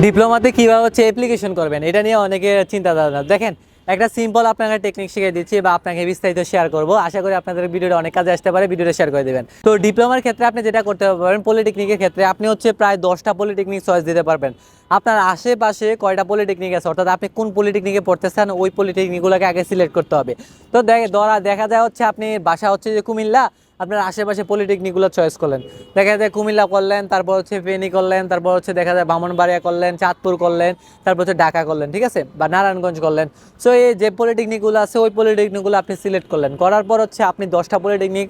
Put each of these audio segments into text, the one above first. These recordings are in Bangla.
ডিপ্লোমাতে কীভাবে হচ্ছে অ্যাপ্লিকেশন করবেন, এটা নিয়ে অনেকে চিন্তা ধারণা দেখেন, একটা সিম্পল আপনাকে টেকনিক শিখিয়ে দিচ্ছি বা আপনাকে বিস্তারিত শেয়ার করব। আশা করি আপনাদের ভিডিওটা অনেক কাজে আসতে পারে, ভিডিওটা শেয়ার করে দেবেন। তো ডিপ্লোমার ক্ষেত্রে আপনি যেটা করতে পারবেন পলিটেকনিকের ক্ষেত্রে আপনি হচ্ছে প্রায় দশটা পলিটেকনিক চয়েস দিতে পারবেন। আপনার আশেপাশে কয়টা পলিটেকনিক আছে? অর্থাৎ আপনি কোন পলিটেকনিকে পড়তেছেন, ওই পলিটেকনিকগুলোকে আগে সিলেক্ট করতে হবে। তো দেখ- ধরা দেখা যায় হচ্ছে আপনি বাসা হচ্ছে যে কুমিল্লা আপনার আশেপাশে পলিটেকনিকগুলো চয়েস করলেন। দেখা যায় কুমিল্লা করলেন, তারপর হচ্ছে ফেনী করলেন, তারপর হচ্ছে দেখা যায় বামনবাড়িয়া করলেন, চাঁদপুর করলেন, তারপর হচ্ছে ঢাকা করলেন, ঠিক আছে? বা নারায়ণগঞ্জ করলেন। সো এই যে পলিটেকনিকগুলো আছে, ওই পলিটেকনিকগুলো আপনি সিলেক্ট করলেন। করার পর হচ্ছে আপনি দশটা পলিটেকনিক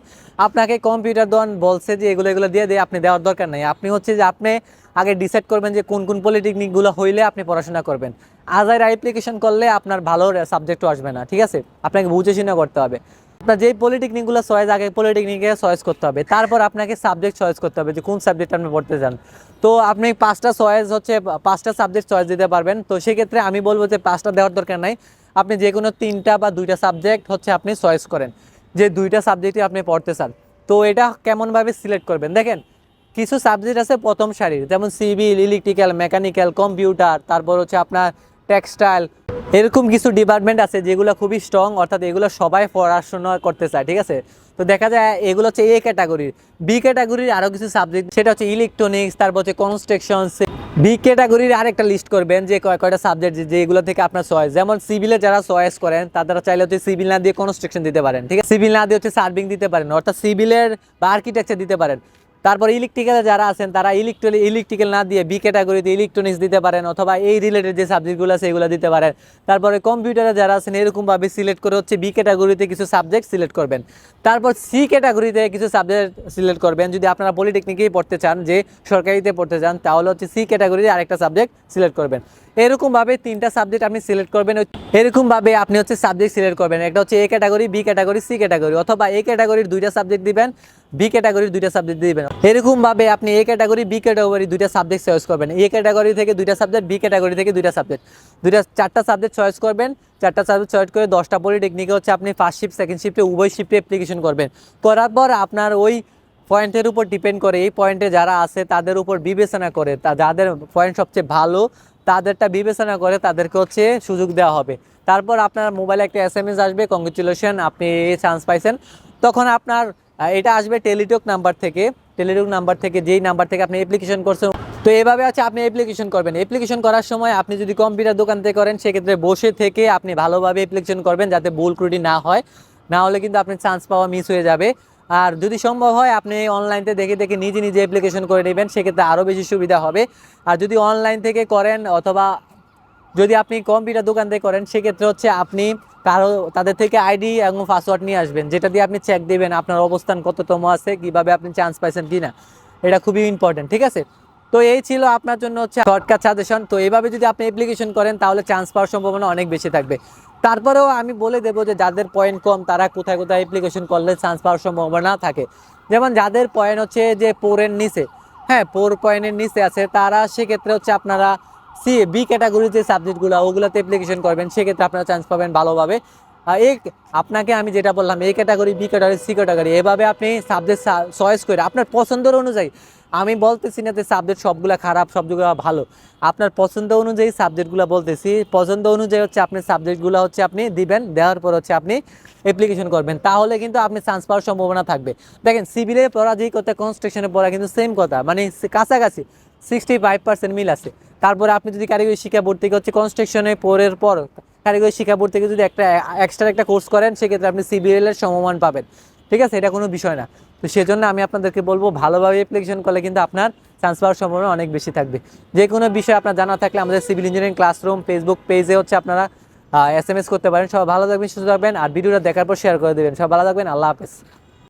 আপনাকে কম্পিউটার দন বলছে যে এগুলো এগুলো দিয়ে দিয়ে আপনি দেওয়ার দরকার নেই। আপনি হচ্ছে যে আপনি আগে ডিসাইড করবেন যে কোন কোন পলিটেকনিকগুলো হইলে আপনি পড়াশোনা করবেন। আজার অ্যাপ্লিকেশন করলে আপনার ভালো সাবজেক্টও আসবে না, ঠিক আছে? আপনাকে বুঝে শুনে করতে হবে। আপনার যেই পলিটেকনিকগুলো চয়েস আগে পলিটেকনিকে চয়েস করতে হবে। তারপর আপনাকে সাবজেক্ট চয়েস করতে হবে যে কোন সাবজেক্ট আপনি পড়তে চান তো আপনি পাঁচটা চয়েস হচ্ছে, পাঁচটা সাবজেক্ট চয়েস দিতে পারবেন। তো সেক্ষেত্রে আমি বলব যে পাঁচটা দেওয়ার দরকার নাই। আপনি যে কোনো তিনটা বা দুইটা সাবজেক্ট হচ্ছে আপনি চয়েস করেন। যে দুইটা সাবজেক্টই আপনি পড়তে চান। তো এটা কেমনভাবে সিলেক্ট করবেন? দেখেন, কিছু সাবজেক্ট আছে প্রথম সারির। যেমন সিভিল ইলেকট্রিক্যাল মেকানিক্যাল কম্পিউটার তারপর হচ্ছে আপনার টেক্সটাইল এরকম কিছু ডিপার্টমেন্ট আছে যেগুলো খুবই স্ট্রং অর্থাৎ এগুলো সবাই পড়াশোনা করতে চায়, ঠিক আছে? তো দেখা যায় এগুলো হচ্ছে এ ক্যাটাগরির বি ক্যাটাগরির আরও কিছু সাবজেক্ট সেটা হচ্ছে ইলেকট্রনিক্স তারপর হচ্ছে কনস্ট্রাকশন বি ক্যাটাগরির আরেকটা লিস্ট করবেন যে কয় কয়টা সাবজেক্ট যেগুলো থেকে আপনার চয়েস যেমন সিভিলে যারা চয়েস করেন তারা চাইলে হচ্ছে সিভিল না দিয়ে কনস্ট্রাকশন দিতে পারেন, ঠিক আছে? সিভিল না দিয়ে হচ্ছে সার্ভিং দিতে পারেন, অর্থাৎ সিভিলের বা আর্কিটেকচার দিতে পারেন। তারপর ইলেকট্রিক্যালে যারা আছেন, তারা ইলেকট্রিক ইলেকট্রিক্যাল না দিয়ে বি ক্যাটাগরিতে ইলেকট্রনিক্স দিতে পারেন অথবা এই রিলেটেড যে সাবজেক্টগুলো আছে এগুলো দিতে পারেন। তারপরে কম্পিউটারে যারা আছেন, এরকমভাবে সিলেক্ট করে হচ্ছে বি ক্যাটাগরিতে কিছু সাবজেক্ট সিলেক্ট করবেন। তারপর সি ক্যাটাগরিতে কিছু সাবজেক্ট সিলেক্ট করবেন। যদি আপনারা পলিটেকনিকেই পড়তে চান, যে সরকারিতে পড়তে চান, তাহলে হচ্ছে সি ক্যাটাগরিতে আরেকটা সাবজেক্ট সিলেক্ট করবেন। এরকমভাবে তিনটা সাবজেক্ট আপনি সিলেক্ট করবেন। এরকমভাবে আপনি হচ্ছে সাবজেক্ট সিলেক্ট করবেন। একটা হচ্ছে A category B category C category অথবা এ ক্যাটাগরির দুইটা সাবজেক্ট দিবেন বি ক্যাটাগরির দুইটা সাবজেক্ট দিবেন। এরকমভাবে আপনি এ ক্যাটাগরি বি ক্যাটাগরি দুইটা সাবজেক্ট চয়েস করবেন। এ ক্যাটাগরি থেকে দুইটা সাবজেক্ট বি ক্যাটাগরি থেকে দুইটা সাবজেক্ট দুইটা, চারটা সাবজেক্ট চয়েস করবেন। চারটা সাবজেক্ট চয়েস করে দশটা পলিটেকনিকে হচ্ছে আপনি ফার্স্ট শিফট সেকেন্ড শিফটে উভয় শিফটে অ্যাপ্লিকেশন করবেন। করার পর আপনার ওই পয়েন্টের উপর ডিপেন্ড করে, এই পয়েন্টে যারা আছে তাদের উপর বিবেচনা করে, তা যাদের পয়েন্ট সবচেয়ে ভালো তাদেরটা বিবেচনা করে তাদেরকে হচ্ছে সুযোগ দেওয়া হবে। তারপর আপনার মোবাইলে একটা এস এম এস আসবে কংগ্রেচুলেশন আপনি চান্স পাইছেন। তখন আপনার এটা আসবে টেলিটক নাম্বার থেকে। টেলিটক নাম্বার থেকে, যেই নাম্বার থেকে আপনি অ্যাপ্লিকেশন করছেন, তো এভাবে হচ্ছে আপনি অ্যাপ্লিকেশন করবেন। অ্যাপ্লিকেশন করার সময় আপনি যদি কম্পিউটার দোকান থেকে করেন, সেক্ষেত্রে বসে থেকে আপনি ভালোভাবে অ্যাপ্লিকেশন করবেন, যাতে ভুল ত্রুটি না হয়। না হলে কিন্তু আপনি চান্স পাওয়া মিস হয়ে যাবে। আর যদি সম্ভব হয়, আপনি অনলাইনতে দেখে দেখে নিজে নিজে অ্যাপ্লিকেশন করে নেবেন, সেক্ষেত্রে আরও বেশি সুবিধা হবে। আর যদি অনলাইন থেকে করেন অথবা যদি আপনি কম্পিউটার দোকান থেকে করেন, সেক্ষেত্রে হচ্ছে আপনি কারও, তাদের থেকে আইডি এবং পাসওয়ার্ড নিয়ে আসবেন, যেটা দিয়ে আপনি চেক দেবেন আপনার অবস্থান কততম আছে, কীভাবে আপনি চান্স পাইছেন কিনা। এটা খুবই ইম্পর্টেন্ট ঠিক আছে? তো এই ছিল আপনার জন্য হচ্ছে শর্টকাট সাজেশন তো এইভাবে যদি আপনি অ্যাপ্লিকেশন করেন, তাহলে চান্স পাওয়ার সম্ভাবনা অনেক বেশি থাকবে। তারপরেও আমি বলে দেবো যে যাদের পয়েন্ট কম, তারা কোথায় কোথায় অ্যাপ্লিকেশন করলে চান্স পাওয়ার সম্ভাবনা থাকে। যেমন যাদের পয়েন্ট হচ্ছে যে পোরের নিচে হ্যাঁ পোর পয়েন্টের নিচে আছে, তারা সেক্ষেত্রে হচ্ছে আপনারা সি বি ক্যাটাগরির যে সাবজেক্টগুলো ওগুলোতে অ্যাপ্লিকেশন করবেন, সেক্ষেত্রে আপনারা চান্স পাবেন ভালোভাবে। এই আপনাকে আমি যেটা বললাম এই category B category C category এভাবে আপনি সাবজেক্ট চয়েস করে, আপনার পছন্দের অনুযায়ী, আমি বলতেছি না যে সাবজেক্ট সবগুলো খারাপ, সবগুলো ভালো, আপনার পছন্দ অনুযায়ী সাবজেক্টগুলো বলতেছি, পছন্দ অনুযায়ী হচ্ছে আপনি সাবজেক্টগুলো হচ্ছে আপনি দিবেন, দেওয়ার পর হচ্ছে আপনি অ্যাপ্লিকেশন করবেন, তাহলে কিন্তু আপনি চান্স পাওয়ার সম্ভাবনা থাকবে। দেখেন সিভিলে পড়া যেই কথা কনস্ট্রাকশনে পড়া কিন্তু সেম কথা মানে কাছাকাছি সিক্সটি ফাইভ পার্সেন্ট মিল আছে, তারপরে আপনি যদি কারিগরি শিক্ষা ভর্তি হচ্ছে কনস্ট্রাকশনে পড়ের পর কারিগরি শিক্ষা বোর্ড থেকে যদি একটা এক্সট্রা একটা কোর্স করেন, সেক্ষেত্রে আপনি সিবিএল এর সমমান পাবেন। ঠিক আছে? এটা কোনো বিষয় না। তো সেজন্য আমি আপনাদেরকে বলব, ভালোভাবে অ্যাপ্লিকেশন করলে কিন্তু আপনার চান্স পাওয়ার সম্ভাবনা অনেক বেশি থাকবে। যে কোনো বিষয় আপনার জানা থাকলে আমাদের সিভিল ইঞ্জিনিয়ারিং ক্লাসরুম ফেসবুক পেজে হচ্ছে আপনারা এস করতে পারেন। সব ভালো থাকবেন, সুস্থ থাকবেন। আর ভিডিওটা দেখার পর শেয়ার করে দেবেন। সব ভালো থাকবেন। আল্লাহ হাফেজ।